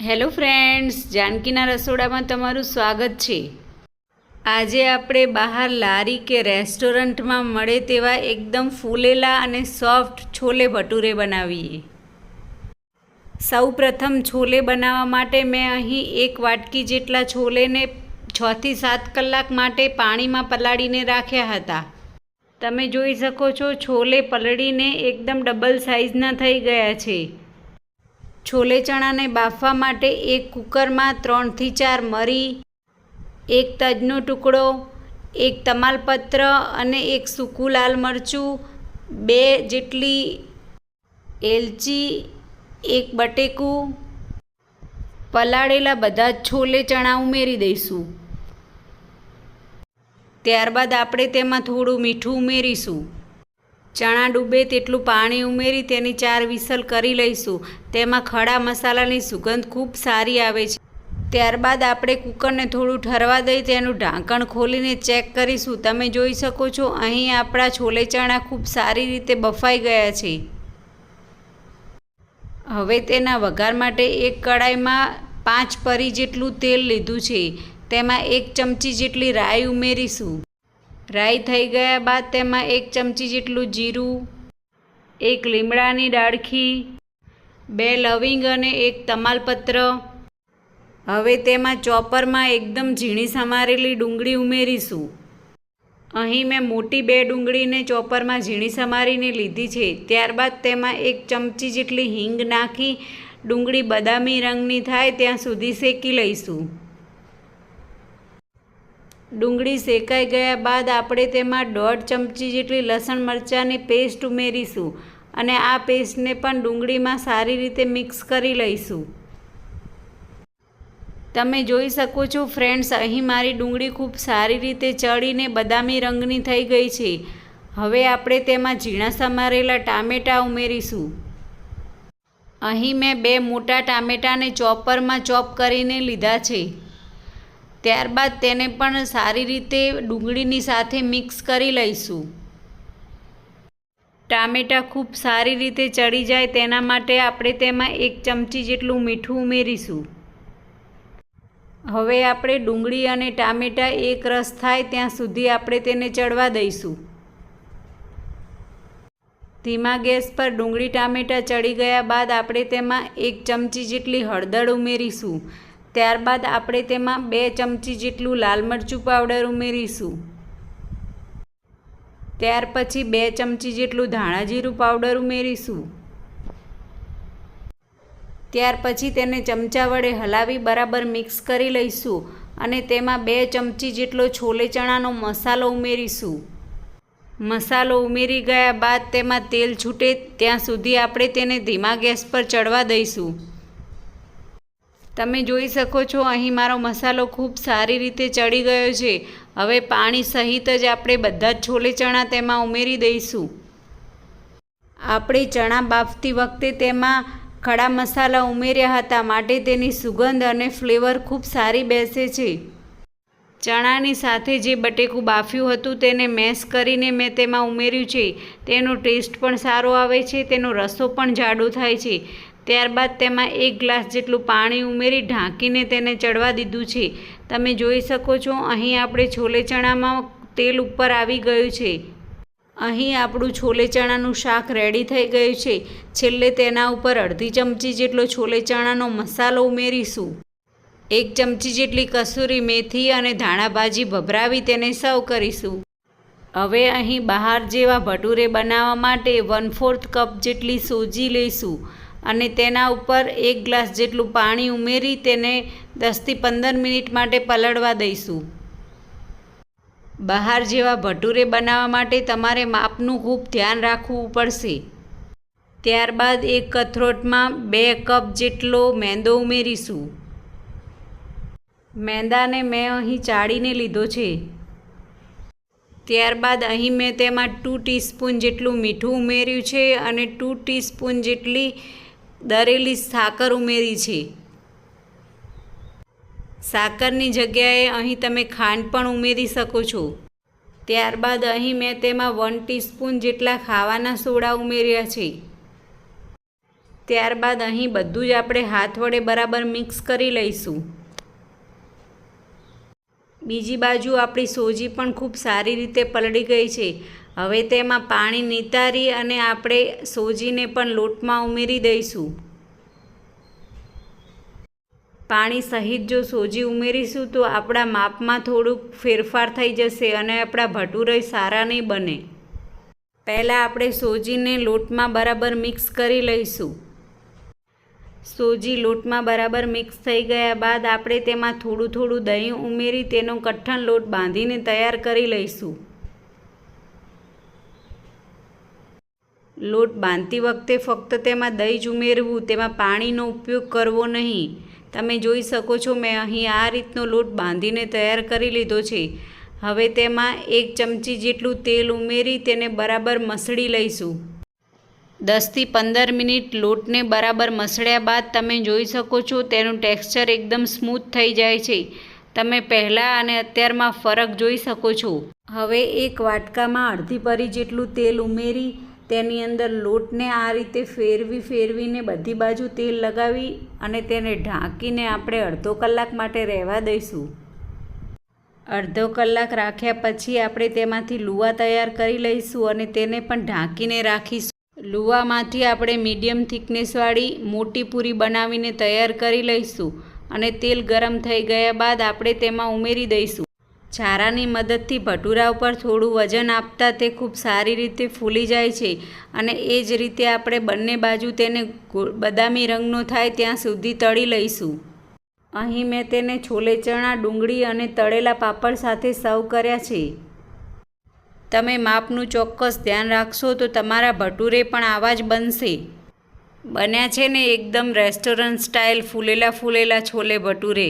Hello friends, જાનકીના રસોડામાં તમારું સ્વાગત છે. આજે આપણે બહાર લારી કે રેસ્ટોરન્ટમાં મળે તેવા એકદમ ફૂલેલા અને સોફ્ટ છોલે ભટુરે બનાવીએ. સૌ પ્રથમ છોલે બનાવવા માટે મેં અહીં એક વાટકી જેટલા છોલેને છથી સાત કલાક માટે પાણીમાં પલાળીને રાખ્યા હતા. તમે જોઈ શકો છો, છોલે પલળીને એકદમ ડબલ સાઇઝના થઈ ગયા છે. છોલે ચણાને બાફવા માટે એક કુકરમાં ત્રણથી ચાર મરી, એક તજનો ટુકડો, એક તમાલપત્ર અને એક સૂકું લાલ મરચું, બે જેટલી એલચી, એક બટેકું. પલાળેલા બધા છોલે ચણા ઉમેરી દઈશું. ત્યારબાદ આપણે તેમાં થોડું મીઠું ઉમેરીશું. ચણા ડૂબે તેટલું પાણી ઉમેરી તેની ચાર વિસલ કરી લઈશું. તેમાં ખડા મસાલાની સુગંધ ખૂબ સારી આવે છે. ત્યારબાદ આપણે કુકરને થોડું ઠરવા દઈ તેનું ઢાંકણ ખોલીને ચેક કરીશું. તમે જોઈ શકો છો, અહીં આપણા છોલે ચણા ખૂબ સારી રીતે બફાઈ ગયા છે. હવે તેના વઘાર માટે એક કડાઈમાં પાંચ પરી જેટલું તેલ લીધું છે. તેમાં એક ચમચી જેટલી રાઈ ઉમેરીશું. રાઈ થઈ ગયા બાદ તેમાં એક ચમચી જેટલું જીરું, એક લીમડાની ડાળખી, બે લવિંગ અને એક તમાલપત્ર. હવે તેમાં ચોપરમાં એકદમ ઝીણી સમારેલી ડુંગળી ઉમેરીશું. અહીં મેં મોટી બે ડુંગળીને ચોપરમાં ઝીણી સમારીને લીધી છે. ત્યારબાદ તેમાં એક ચમચી જેટલી હિંગ નાખી, ડુંગળી બદામી રંગની થાય ત્યાં સુધી શેકી લઈશું. ડુંગળી શેકાઈ ગયા બાદ આપણે તેમાં દોઢ ચમચી જેટલી લસણ મરચાંની પેસ્ટ ઉમેરીશું અને આ પેસ્ટને પણ ડુંગળીમાં સારી રીતે મિક્સ કરી લઈશું. તમે જોઈ શકો છો ફ્રેન્ડ્સ, અહીં મારી ડુંગળી ખૂબ સારી રીતે ચડીને બદામી રંગની થઈ ગઈ છે. હવે આપણે તેમાં ઝીણા સમારેલા ટામેટાં ઉમેરીશું. અહીં મેં બે મોટા ટામેટાને ચોપરમાં ચોપ કરીને લીધા છે. ત્યારબાદ તેને પણ સારી રીતે ડુંગળીની સાથે મિક્સ કરી લઈશું. ટામેટાં ખૂબ સારી રીતે ચડી જાય તેના માટે આપણે તેમાં એક ચમચી જેટલું મીઠું ઉમેરીશું. હવે આપણે ડુંગળી અને ટામેટાં એક રસ થાય ત્યાં સુધી આપણે તેને ચડવા દઈશું. ધીમા ગેસ પર ડુંગળી ટામેટાં ચડી ગયા બાદ આપણે તેમાં એક ચમચી જેટલી હળદર ઉમેરીશું. ત્યારબાદ આપણે તેમાં બે ચમચી જેટલું લાલ મરચું પાવડર ઉમેરીશું. ત્યાર પછી બે ચમચી જેટલું ધાણા જીરું પાવડર ઉમેરીશું. ત્યાર પછી તેને ચમચા વડે હલાવી બરાબર મિક્સ કરી લઈશું અને તેમાં બે ચમચી જેટલો છોલે ચણાનો મસાલો ઉમેરીશું. મસાલો ઉમેરી ગયા બાદ તેમાં તેલ છૂટે ત્યાં સુધી આપણે તેને ધીમા ગેસ પર ચડવા દઈશું. તમે જોઈ શકો છો, અહીં મારો મસાલો ખૂબ સારી રીતે ચડી ગયો છે. હવે પાણી સહિત જ આપણે બધા જ છોલે ચણા તેમાં ઉમેરી દઈશું. આપણે ચણા બાફતી વખતે તેમાં ખડા મસાલા ઉમેર્યા હતા, માટે તેની સુગંધ અને ફ્લેવર ખૂબ સારી બેસે છે. ચણાની સાથે જે બટેકું બાફ્યું હતું તેને મેશ કરીને મેં તેમાં ઉમેર્યું છે. તેનો ટેસ્ટ પણ સારો આવે છે, તેનો રસો પણ જાડો થાય છે. ત્યારબાદ તેમાં એક ગ્લાસ જેટલું પાણી ઉમેરી ઢાંકીને તેને ચડવા દીધું છે. તમે જોઈ શકો છો, અહીં આપણે છોલે ચણામાં તેલ ઉપર આવી ગયું છે. અહીં આપણું છોલે ચણાનું શાક રેડી થઈ ગયું છે. છેલ્લે તેના ઉપર અડધી ચમચી જેટલો છોલે ચણાનો મસાલો ઉમેરીશું. એક ચમચી જેટલી કસૂરી મેથી અને ધાણા ભાજી ભભરાવી તેને સર્વ કરીશું. હવે અહીં બહાર જેવા ભટુરે બનાવવા માટે વન ફોર્થ કપ જેટલી સોજી લઈશું. અને તેના ઉપર એક ગ્લાસ જેટલું પાણી ઉમેરી તેને દસથી પંદર મિનિટ માટે પલળવા દઈશું. બહાર જેવા ભટુરે બનાવવા માટે તમારે માપનું ખૂબ ધ્યાન રાખવું પડશે. ત્યારબાદ એક કથરોટમાં બે કપ જેટલો મેંદો ઉમેરીશું. મેંદાને મેં અહીં ચાળીને લીધો છે. ત્યારબાદ અહીં મેં તેમાં ટુ ટીસ્પૂન જેટલું મીઠું ઉમેર્યું છે અને ટુ ટીસ્પૂન જેટલી દરેલી સાકર ઉમેરી છે. સાકરની જગ્યાએ અહીં તમે ખાંડ પણ ઉમેરી શકો છો. ત્યારબાદ અહીં મેં તેમાં વન ટીસ્પૂન જેટલા ખાવાના સોડા ઉમેર્યા છે. ત્યારબાદ અહીં બધું જ આપણે હાથ વડે બરાબર મિક્સ કરી લઈશું. બીજી બાજુ આપણી સોજી પણ ખૂબ સારી રીતે પલળી ગઈ છે. હવે તેમાં પાણી નિતારી અને આપણે સોજીને પણ લોટમાં ઉમેરી દઈશું. પાણી સહિત જો સોજી ઉમેરીશું તો આપણા માપમાં થોડુંક ફેરફાર થઈ જશે અને આપણા ભટુરે સારા નહીં બને. પહેલાં આપણે સોજીને લોટમાં બરાબર મિક્સ કરી લઈશું. સોજી લોટમાં બરાબર મિક્સ થઈ ગયા બાદ આપણે તેમાં થોડું થોડું દહીં ઉમેરી તેનો કઠણ લોટ બાંધીને તૈયાર કરી લઈશું. લોટ બાંધતી વખતે ફક્ત તેમાં દહીં જ ઉમેરવું, તેમાં પાણીનો ઉપયોગ કરવો નહીં. તમે જોઈ શકો છો મેં અહીં આ રીતનો લોટ બાંધીને તૈયાર કરી લીધો છે. હવે તેમાં એક ચમચી જેટલું તેલ ઉમેરી તેને બરાબર મસળી લઈશું. દસથી પંદર મિનિટ લોટને બરાબર મસળ્યા બાદ તમે જોઈ શકો છો તેનું ટેક્સચર એકદમ સ્મૂથ થઈ જાય છે. તમે પહેલાં અને અત્યારમાં ફરક જોઈ શકો છો. હવે એક વાટકામાં અડધી પરી જેટલું તેલ ઉમેરી, તેની અંદર લોટને આ રીતે ફેરવી ફેરવીને બધી બાજુ તેલ લગાવી અને તેને ઢાંકીને આપણે અડધો કલાક માટે રહેવા દઈશું. અડધો કલાક રાખ્યા પછી આપણે તેમાંથી લુવા તૈયાર કરી લઈશું અને તેને પણ ઢાંકીને રાખીશું. લુવામાંથી આપણે મીડિયમ થિકનેસવાળી મોટી પૂરી બનાવીને તૈયાર કરી લઈશું અને તેલ ગરમ થઈ ગયા બાદ આપણે તેમાં ઉમેરી દઈશું. ચારાની મદદથી ભટુરા ઉપર થોડું વજન આપતા તે ખૂબ સારી રીતે ફૂલી જાય છે અને એ જ રીતે આપણે બંને બાજુ તેને બદામી રંગનો થાય ત્યાં સુધી તળી લઈશું. અહીં મેં તેને છોલે ચણા, ડુંગળી અને તળેલા પાપડ સાથે સર્વ કર્યા છે. તમે માપનું ચોક્કસ ધ્યાન રાખશો તો તમારા ભટુરે પણ આવા જ બનશે. બન્યા છે ને એકદમ રેસ્ટોરન્ટ સ્ટાઇલ ફૂલેલા ફૂલેલા છોલે ભટુરે.